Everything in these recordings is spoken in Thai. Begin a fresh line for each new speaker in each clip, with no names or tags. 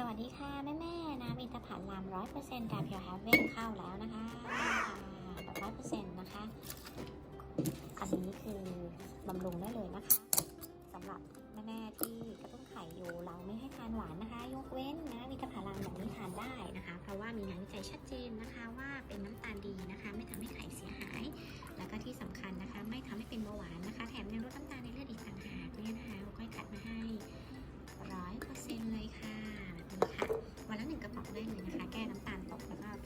สวัสดีค่ะแม่แม่น้ำอินทผลัมร้อยเปอร์เซ็นต์ดาพิวแฮเว่นเข้าแล้วนะคะแบบร้อยเปอร์เซ็นต์นะคะ อันนี้คือบำรุงได้เลยนะคะสำหรับแม่แม่ที่กระตุ้นไข่อยู่เราไม่ให้ทานหวานนะคะ ยกเว้นนะอินทผลัมแบบนี้ทานได้นะคะ เพราะว่ามีงานวิจัยชัดเจนนะคะว่าเป็นน้ำตาลดีนะคะ ไม่ทำให้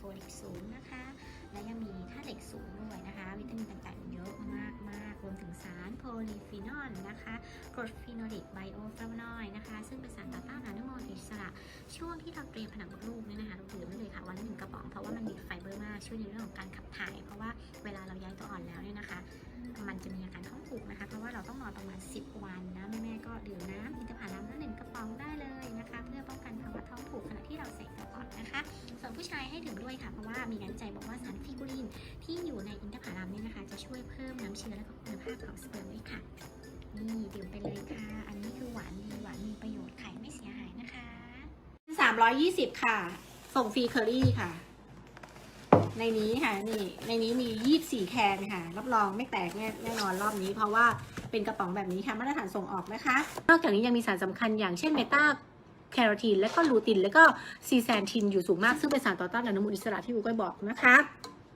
ฟลิกสูงนะคะ และยังมีธาตุเหล็กสูงด้วยนะคะ วิตามินต่างๆ เยอะมากมากๆรวมถึงสารโพลีฟีนอลนะคะกรดฟีโนลิกไบโอฟลาโวนอยด์นะคะ ซึ่งเป็นสารต่อต้านอนุมูลอิสระ ช่วงที่เราเตรียมผนังมดลูกเนี่ยนะคะเราดื่มได้เลยค่ะ วันละหนึ่งกระป๋อง เพราะว่ามันมีไฟเบอร์มาก ช่วยในเรื่องของการขับถ่าย เพราะว่าเวลาเราย้ายตัวอ่อนแล้วเนี่ยนะคะ มันจะมีอาการท้องผูกนะคะ เพราะว่าเราต้องนอนประมาณ 10 วันนะแม่ๆก็ดื่มน้ำอินทผลัมละหนึ่งกระป๋อง นะคะ ส่วนผู้ชายให้ดื่มด้วยค่ะ เพราะว่ามีงานวิจัยบอกว่าสารฟิกูลินที่อยู่ในอินทผลัมเนี่ยนะคะ จะช่วยเพิ่มน้ำเชื้อและก็คุณภาพของสเปิร์มด้วยค่ะ นี่ดื่มไปเลยค่ะ อันนี้คือหวานดีหวานมีประโยชน์ไข่ไม่เสียหายนะคะ
320 ค่ะ ส่งฟรีเคอรี่ค่ะ ในนี้ค่ะนี่ในนี้มี 24 แคนค่ะ รับรองไม่แตกแน่แน่นอนรอบนี้ เพราะว่าเป็นกระป๋องแบบนี้ค่ะมาตรฐานส่งออกนะคะ นอกจากนี้ยังมีสารสำคัญอย่างเช่นเบต้า แคโรทีนและก็ลูติน และก็ซีแซนทินอยู่สูงมากซึ่งเป็นสารต่อต้านอนุมูลอิสระที่อูก้อยบอกนะคะ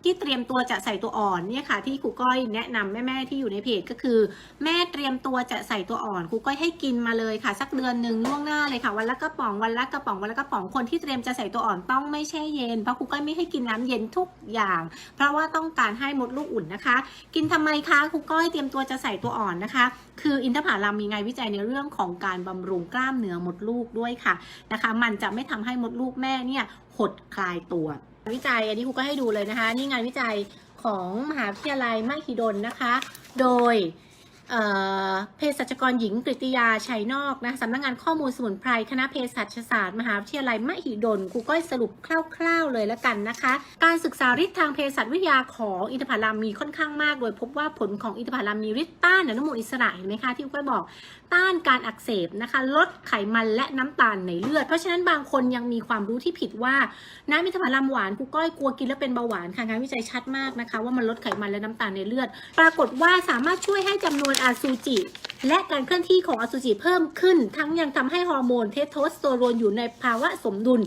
ที่เตรียมตัวจะใส่ตัวอ่อนเนี่ยค่ะที่ครูก้อยแนะนำแม่ๆที่อยู่ในเพจก็คือ แม่เตรียมตัวจะใส่ตัวอ่อนครูก้อยให้กินมาเลยค่ะ สักเดือนหนึ่งล่วงหน้าเลยค่ะ วันละกระป๋องวันละกระป๋องวันละกระป๋องคนที่เตรียมจะใส่ตัวอ่อนต้องไม่แช่เย็นเพราะครูก้อยไม่ให้กินน้ำเย็นทุกอย่าง เพราะว่าต้องการให้มดลูกอุ่นนะคะ กินทำไมคะครูก้อยเตรียมตัวจะใส่ตัวอ่อนนะคะ คืออินทผลัมมีงานวิจัยในเรื่องของการบำรุงกล้ามเนื้อมดลูกด้วยค่ะนะคะ มันจะไม่ทำให้มดลูกแม่เนี่ย หดคลายตัว วิจัยอันนี้ครูก็ให้ดูเลยนะคะ นี่งานวิจัยของมหาวิทยาลัยมหิดลนะคะ โดย เภสัชกรหญิงกฤติยาชัยนอกนะสำนักงงานข้อมูลสมุนไพรคณะเภสัชศาสตร์มหาวิทยาลัยมหิดลครูก้อยสรุปคร่าว ๆ เลยแล้วกันนะคะ การศึกษาฤทธิ์ทางเภสัชวิทยาของอินทผลัมมีค่อนข้างมาก โดยพบว่าผลของอินทผลัมมีฤทธิ์ต้านอนุมูลอิสระเห็นไหมคะที่ครูก้อยบอกต้านการอักเสบนะคะ ลดไขมันและน้ำตาลในเลือด เพราะฉะนั้นบางคนยังมีความรู้ที่ผิดว่าน้ำอินทผลัมหวานครูก้อยกลัวกินแล้วเป็นเบาหวานค่ะงานวิจัยชัดมากนะคะ ว่ามันลดไขมันและน้ำตาลในเลือด ปรากฏว่าสามารถช่วยให้จำนวนอาซูจิ และการเคลื่อนที่ของอสุจิเพิ่มขึ้น ทั้งยังทำให้ฮอร์โมนเทสโทสเตอโรนอยู่ในภาวะสมดุล